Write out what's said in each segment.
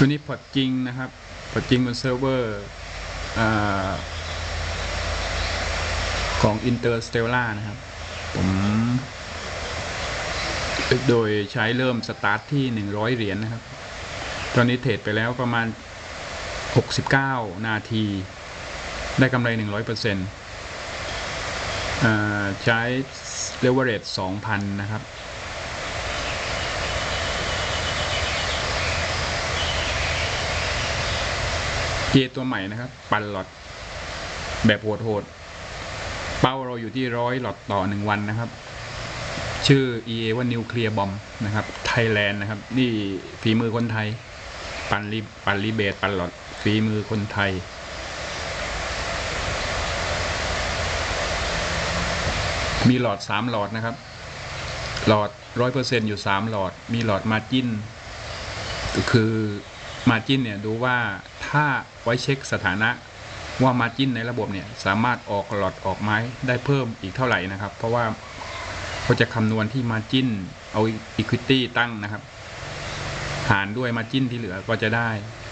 ตัวนี้พอร์ตจริงนะครับพอร์ตจริงบนเซิร์ฟเวอร์อาของ Interstellar นะครับ ผมโดยใช้เริ่มสตาร์ทที่ 100 เหรียญนนะครับ ตอนนี้เทรดไปแล้วประมาณ 69 นาที ได้กำไร 100%อ่าใช้ leverage 2,000 นะครับ เกตัวใหม่นะครับ ปันหลอดแบบโหดๆเป้าเราอยู่ที่ร้อยหลอดต่อหนึ่งวันนะครับ ชื่อ EA ว่านิวเคลียร์บอมนะครับ ไทยแลนด์นะครับ นี่ฝีมือคนไทย ปันรีปันรีเบทปันหลอดฝีมือคนไทย มีหลอดสามหลอดนะครับ หลอดร้อยเปอร์เซ็นอยู่สามหลอด มีหลอดมาจิ้นก็คือมาจิ้นเนี่ยดูว่า ถ้าไว้เช็คสถานะว่ามาจิ้นในระบบเนี่ยสามารถออกหลอดออกไม้ได้เพิ่มอีกเท่าไหร่นะครับ เพราะว่าเขาจะคำนวณที่มาจิ้นเอา Equity ตั้งนะครับ หารด้วยมาจิ้นที่เหลือก็จะได้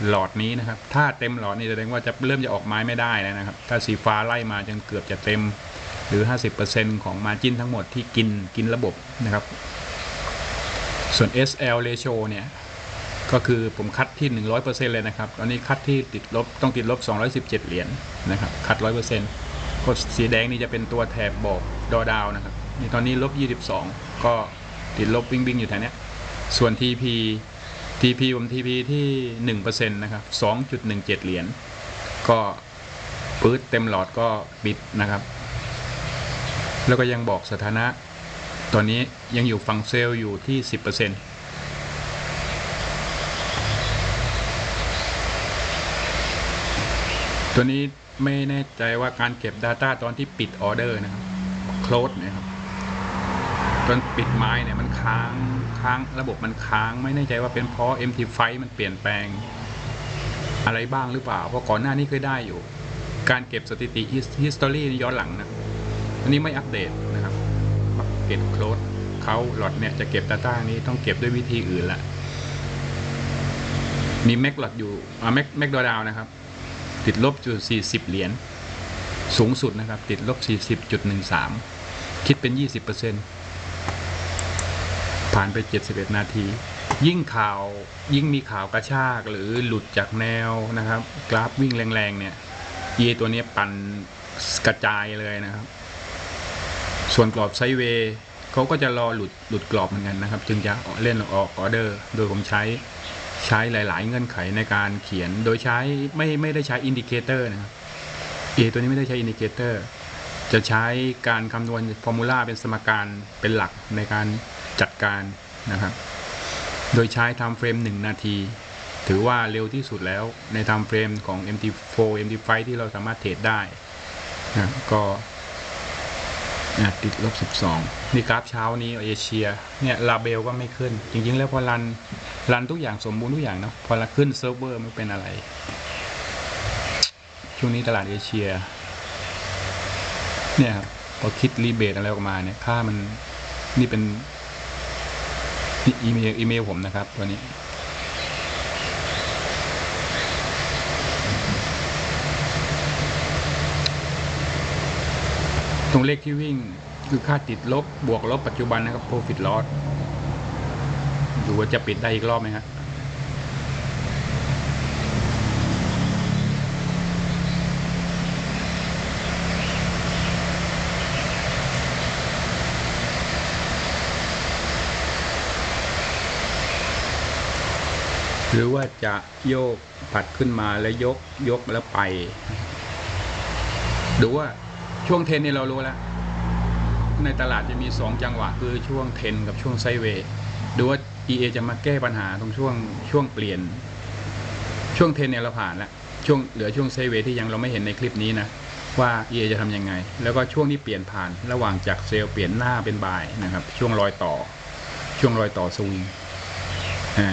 หลอดนี้นะครับ ถ้าเต็มหลอดนี่แสดงว่าจะเริ่มจะออกไม้ไม่ได้แล้วนะครับ ถ้าสีฟ้าไล่มาจนเกือบจะเต็มหรือ 50%ของมาจิ้นทั้งหมดที่กินกินระบบนะครับ ส่วน SL ratio เนี่ย ก็คือผมคัดที่ 100%เลยนะครับ ตอนนี้คัดที่ติดลบต้องติดลบ 217 เหรียญนะครับ คัด 100%กดสีแดงนี่จะเป็นตัวแถบบอกดอดาวนะครับนี่ตอนนี้ลบ 22 ก็ติดลบวิ่งวิ่งอยู่แถวนี้ส่วน TP TP ผม TP ที่ 1%นะครับ 2.17 เหรียญ ก็ปื๊ดเต็มหลอดก็ปิดนะครับ แล้วก็ยังบอกสถานะ ตอนนี้ยังอยู่ฝั่งเซลล์อยู่ที่ 10% ตัวนี้ไม่แน่ใจว่าการเก็บ Data ตอนที่ปิดออเดอร์นะครับ close นะครับตอนปิดไม้เนี่ยมันค้างค้างระบบมันค้างไม่แน่ใจว่าเป็นเพราะ MT ไฟมันเปลี่ยนแปลง อะไรบ้างหรือเปล่า เพราะก่อนหน้านี้เคยได้อยู่ การเก็บสถิติ history ย้อนหลังนะอันนี้ไม่อัปเดตนะครับเก็บ close เขาหลอดเนี่ยจะเก็บ Data นี้ต้องเก็บด้วยวิธีอื่นละมีแม็กหลอดอยู่อ่าแม็กแม็กดอดาวนะครับ ติดลบจุดสี่สิบเหรียญสูงสุดนะครับ ติดลบสี่สิบจุดหนึ่งสามคิดเป็นยี่สิบเปอร์เซ็นผ่านไปเจ็ดสิบเอ็ดนาที ยิ่งข่าวยิ่งมีข่าวกระชากหรือหลุดจากแนวนะครับ กราฟวิ่งแรงๆเนี่ยเอตัวนี้ปั่นกระจายเลยนะครับ ส่วนกรอบไซเวย์เขาก็จะรอหลุดหลุดกรอบเหมือนกันนะครับ จึงจะเล่นออกออเดอร์ โดยผมใช้ ใช้หลาย ๆ เงื่อนไขในการเขียนโดยใช้ไม่ไม่ได้ใช้อินดิเคเตอร์นะครับ A ตัวนี้ไม่ได้ใช้อินดิเคเตอร์จะใช้การคำนวณฟอร์มูลาเป็นสมการเป็นหลักในการจัดการนะครับ โดยใช้ไทม์เฟรม1 นาที ถือว่าเร็วที่สุดแล้วในไทม์เฟรมของ MT4 MT5 ที่เราสามารถเทรดได้นะก็ นะติดลบ 12 นี่กราฟเช้านี้เอเชียเนี่ยลาเบลก็ไม่ขึ้น จริงๆ แล้วพอรันรันทุกอย่างสมบูรณ์ทุกอย่างเนาะพอขึ้นเซิร์ฟเวอร์ไม่เป็นอะไร ช่วงนี้ตลาดเอเชีย เนี่ยครับพอคิดรีเบทอะไรออกมาเนี่ยค่ามันนี่เป็นนี่อีเมลอีเมลผมนะครับ ตัวนี้ ตรงเลขที่วิ่งคือค่าติดลบบวกลบปัจจุบันนะครับ profit loss ดูว่าจะปิดได้อีกรอบไหมครับหรือว่าจะโยกผัดขึ้นมาแล้วยกยกแล้วไป ดูว่า ช่วงเทนนี่เรารู้แล้ว ในตลาดจะมี 2 จังหวะคือช่วงเทนกับช่วงไซเวย์ดูว่า EA จะมาแก้ปัญหาตรงช่วงช่วงเปลี่ยน ช่วงเทนเนี่ยเราผ่านแล้วช่วงเหลือช่วงไซเวย์ที่ยังเราไม่เห็นในคลิปนี้นะว่า EA จะทำยังไง แล้วก็ช่วงที่เปลี่ยนผ่าน ระหว่างจากเซลล์เปลี่ยนหน้าเป็นบายนะครับ ช่วงรอยต่อ ช่วงรอยต่อสวิงอ่า